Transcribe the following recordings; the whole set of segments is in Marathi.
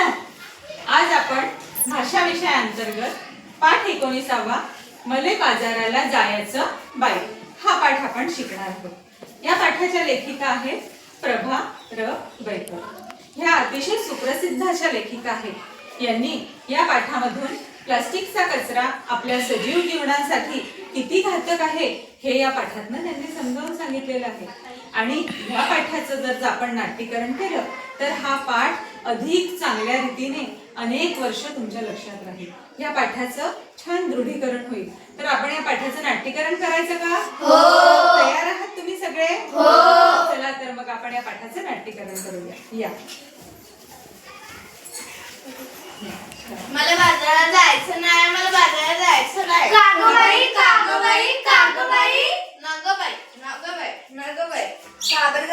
आज आपण भाषा विषयाअंतर्गत पाठ एकोणीसावा मले बाजाराला जायचं बाई. हा पाठ आपण शिकणार आहोत. या पाठाच्या लेखिका आहेत प्रभा र. बैकर. ह्या अतिशय सुप्रसिद्ध अशा लेखिका आहेत. यांनी या पाठामधून प्लास्टिकचा कचरा आपल्या सजीव जीवनासाठी किती घातक आहे हे या पाठातनं त्यांनी समजावून सांगितलेलं आहे. आणि ह्या पाठाचं जर आपण नाट्यकरण केलं तर हा पाठ अधिक चांगल्या रीतीने अनेक वर्ष तुमच्या लक्षात राहील. या पाठाचं छान दृढीकरण होईल. तर आपण या पाठाचं नाट्यकरण करायचं का? तयार आहात तुम्ही सगळे? चला तर मग आपण या पाठाचं नाट्यकरण करूया. या. मला बाजारात जायचं नाही मला बाजारात जायचं नाही. कागबाई, कागबाई, कागबाई. नगबाई नगबाई नगबाई.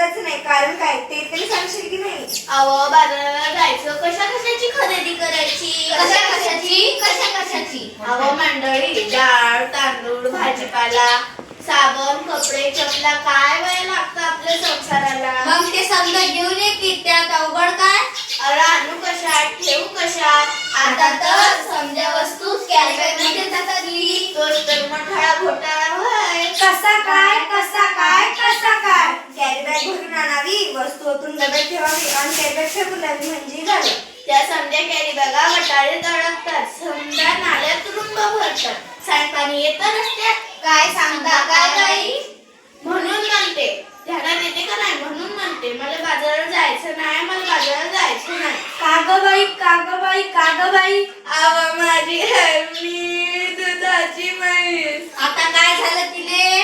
घाबर जायचं नाही. कारण काय? ते तरी सांगशील की नाही? अहो बाजाराला जायचं. कशा कशाची खरेदी करायची? कशा कशाची? कशा कशाची? अहो मंडळी डाळ तांदूळ भाजीपाला साबण कपडे चपला काय वेळ लागतं आपल्या संसाराला? मग ते समजा घेऊन ये की त्यात. अवघड काय? अरे आणू कशात? ठेवू कशात? आता तर समजा वस्तू कॅरीबॅगमध्ये जातातली तोच तर मोठा घोटाळा होय कसा काय कसा काय कसा काय कॅरीबॅग भरून आणावी वस्तू ओतून डब्यात ठेवावी आणि फेकून द्यावी म्हणजे झालं त्या समजा कॅरी बघा वटाळे तळपतात समजा नाल्यात तुरुंब भरतात. सांडपाणी येतं रस्त्यात काय सांगता काय बाई? म्हणून म्हणते. ध्यानात येते का नाही? म्हणून म्हणते. मला बाजारात जायचं नाही मला बाजारात जायचं नाही. कागबाई कागबाई कागबाई आवा माझी हरणी दुधाची म्हैस. आता काय झालं तिले?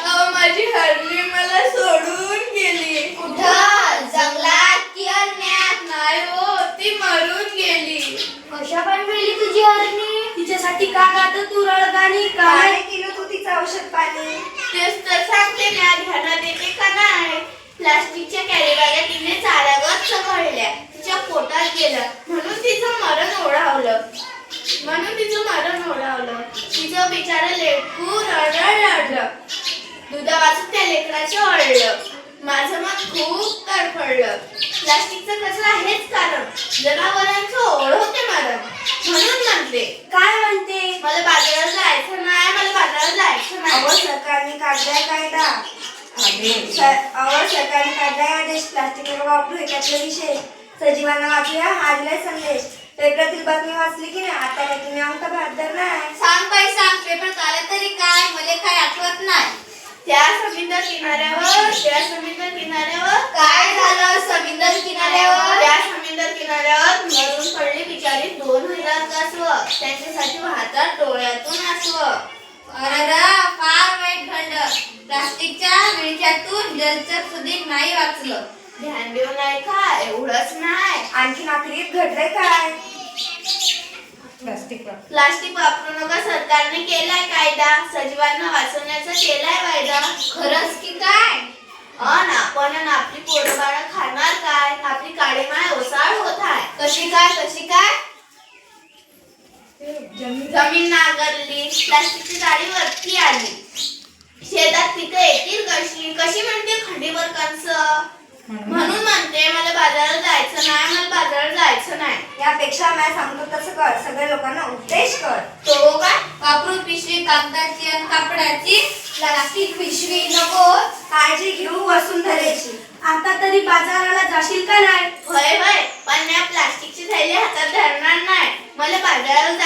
आवा माझी हरणी मला सोडून गेली कुठं जंगलात की अरण्यात नाही हो ती मरून गेली कशा पण मिळली तुझी हरणी तिच्यासाठी कागात गाणी काय केलं तू तिचं औषध पाणी. तेच तर सांगते ना ध्यानात येते का नाही? प्लास्टिकच्या कॅरी बॅगा तिने चारागत चघळल्या. तिच्या पोटात गेलं. म्हणून तिचं मरण ओढावलं. म्हणून तिचं मरण ओढावलं. तिचं बिचारं लेकू रडलं रडलं दुधा वाचून त्या लेकराचं अडलं माझं मन खूप तडफडलं. प्लास्टिकचा कचरा हेच कारण? जनावरांचं ओढ होते मरण. म्हणून म्हणते काय म्हणते मला बाजारात जायचं नाही मला बाजारात सरकारने काढलाय कायदा. सरकारने काढलाय आदेश प्लास्टिक वापरू विषय. सजीवांना वाचूया. हा दिलाय संदेश. पेपरातील बातमी वाचली की नाही? आता काय तुम्ही आमचा बहादर नाही सांग बाई सांग. पेपर काढला तरी काय? मला काय आठवत नाही. त्या समुद्र किनाऱ्यावर त्या समुद्र किनाऱ्यावर. काय झालं समुद्र किनाऱ्यावर? त्या समुद्र किनाऱ्यावर मरून पडली बिचारी दोन हजार कासव त्यांच्यासाठी वाहतात डोळ्यातून आसव अरे फार वाईट घडलं. प्लास्टिकच्या विळख्यातून जलचर सुधीर नाही वाचलं. ध्यान देऊ नाही का? एवढंच नाही. आणखी आखरीत घडलंय काय? प्लास्टिक प्लास्टिक वापरू नका. सरकारने केलाय कायदा. सजीवांना वाचवण्याचा केलाय वायदा. खरंच की काय? अन आपण अन आपली पोरं बाळं खाणार काय? आपली काळीमाय ओसाळ होत आहे. कशी काय? कशी काय? जमीन नांगरली प्लास्टिकची जाळी वरती आली. शेतात पिकं येतील कशी? कशी म्हणते खंडीवर कंस म्हणून म्हणते मला बाजारात जायचं नाही मला बाजारात जायचं नाही. यापेक्षा मी सांगतो तसं कर सगळ्या लोकांना उपदेश कर. तो काय? वापरू पिशवी कागदाची आणि कापडाची प्लास्टिक पिशवी नको. काळजी घेऊ वसुंधरेची. आता तरी बाजाराला जाशील का नाही? होय होय. पण मी प्लास्टिकची थैली हातात धरणार नाही. मला बाजारात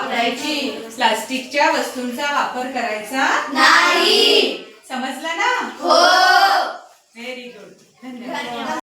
वापरायची? प्लास्टिकच्या वस्तूंचा वापर करायचा नाही. समजलं ना? हो. व्हेरी गुड धन्यवाद.